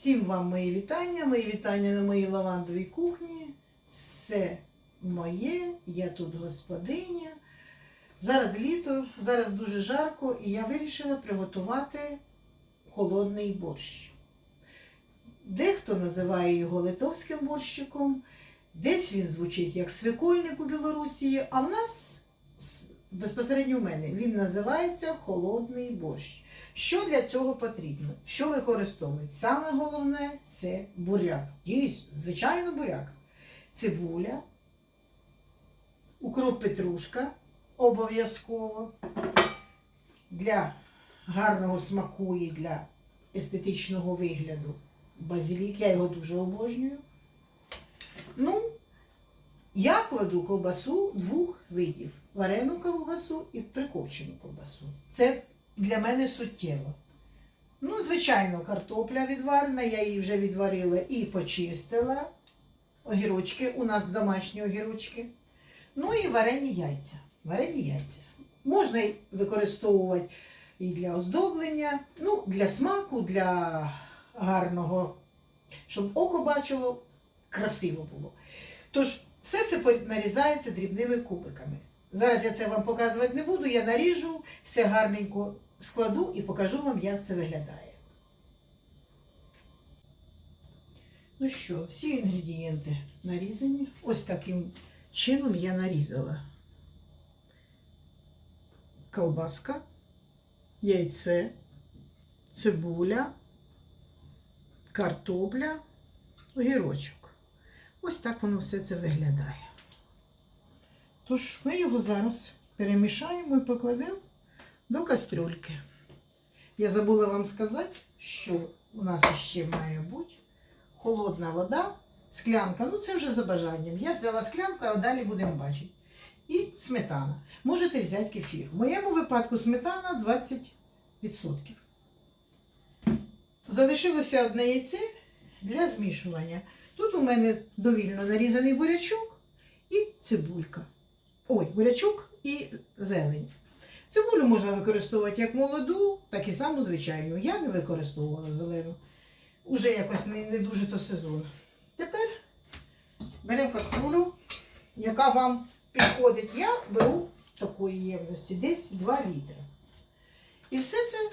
Всім вам мої вітання, мої вітання на моїй лавандовій кухні. Це моє, я тут господиня. Зараз літо, зараз дуже жарко, і я вирішила приготувати холодний борщ. Дехто називає його литовським борщиком, десь він звучить як свекольник у Білорусі, а в нас безпосередньо в мене він називається холодний борщ. Що для цього потрібно? Що використовують? Саме головне це буряк. Дійсно, звичайно, буряк. Цибуля, укроп петрушка обов'язково. Для гарного смаку і для естетичного вигляду базилік. Я його дуже обожнюю. Ну, я кладу ковбасу двох видів: варену ковбасу і прикопчену ковбасу. Це для мене суттєво. Ну, звичайно, картопля відварена, я її вже відварила і почистила. Огірочки, у нас домашні огірочки. Ну і варені яйця. Варені яйця. Можна використовувати і для оздоблення, ну, для смаку, для гарного, щоб око бачило, красиво було. Тож, все це нарізається дрібними кубиками. Зараз я це вам показувати не буду, я наріжу, все гарненько складу і покажу вам, як це виглядає. Ну що, всі інгредієнти нарізані. Ось таким чином я нарізала. Колбаска, яйце, цибуля, картопля, огірочок. Ось так воно все це виглядає. Тож ми його зараз перемішаємо і покладемо до кастрюльки. Я забула вам сказати, що у нас ще має бути холодна вода, склянка. Ну це вже за бажанням. Я взяла склянку, а далі будемо бачити. І сметана. Можете взяти кефір. В моєму випадку сметана 20%. Залишилося одне яйце для змішування. Тут у мене довільно нарізаний бурячок і цибулька. Ой, бурячок і зелень. Цибулю можна використовувати як молоду, так і саму звичайну. Я не використовувала зелену. Уже якось не, не дуже то сезон. Тепер беремо каструлю, яка вам підходить. Я беру такої ємності, десь 2 літри. І все це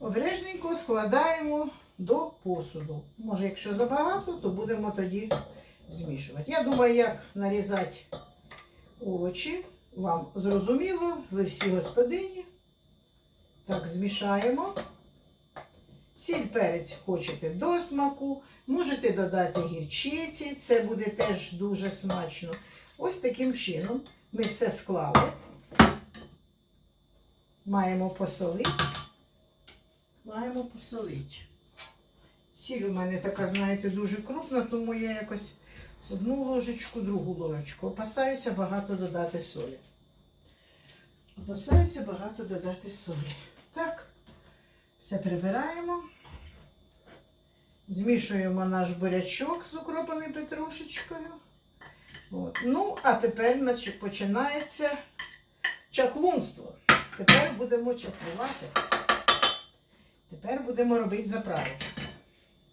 обережненько складаємо до посуду. Може, якщо забагато, то будемо тоді змішувати. Я думаю, як нарізати овочі. Вам зрозуміло, ви всі господині. Так, змішаємо. Сіль перець хочете до смаку. Можете додати гірчиці, це буде теж дуже смачно. Ось таким чином ми все склали. Маємо посолити. Маємо посолити. Сіль у мене така, знаєте, дуже крупна, тому я якось одну ложечку, другу ложечку. Опасаюся багато додати солі. Опасаюся багато додати солі. Так, все прибираємо. Змішуємо наш бурячок з укропом і петрушечкою. От. Ну, а тепер починається чаклунство. Тепер будемо чаклувати. Тепер будемо робити заправочку.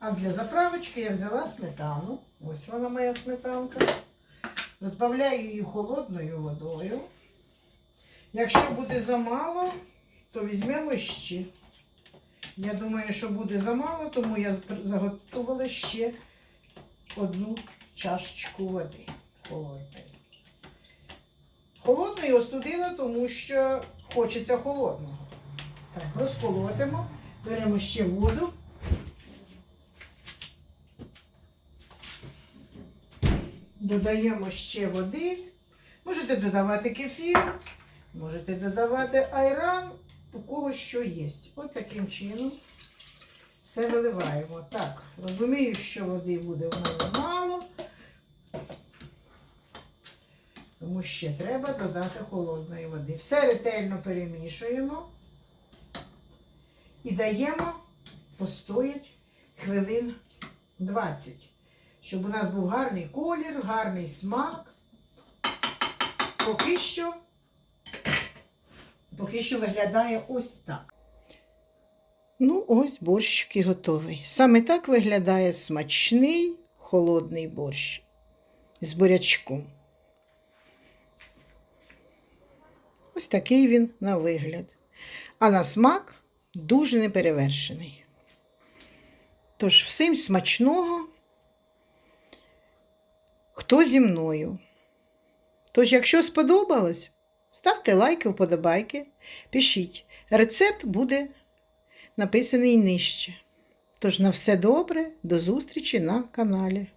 А для заправочки я взяла сметану. Ось вона моя сметанка. Розбавляю її холодною водою. Якщо буде замало, то візьмемо ще. Я думаю, що буде замало, тому я заготувала ще одну чашечку води холодної. Холодної остудила, тому що хочеться холодного. Так, розколотимо, беремо ще воду. Додаємо ще води. Можете додавати кефір, можете додавати айран, у кого що є. От таким чином все виливаємо. Так, розумію, що води буде в мене мало, тому ще треба додати холодної води. Все ретельно перемішуємо і даємо постоять хвилин 20 щоб у нас був гарний колір, гарний смак. Поки що, поки що виглядає ось так. Ну, ось борщики готовий. Саме так виглядає смачний холодний борщ з бурячком. Ось такий він на вигляд. А на смак дуже неперевершений. Тож всім смачного, хто зі мною. Тож, якщо сподобалось, ставте лайки, вподобайки, пишіть. Рецепт буде написаний нижче. Тож на все добре, до зустрічі на каналі.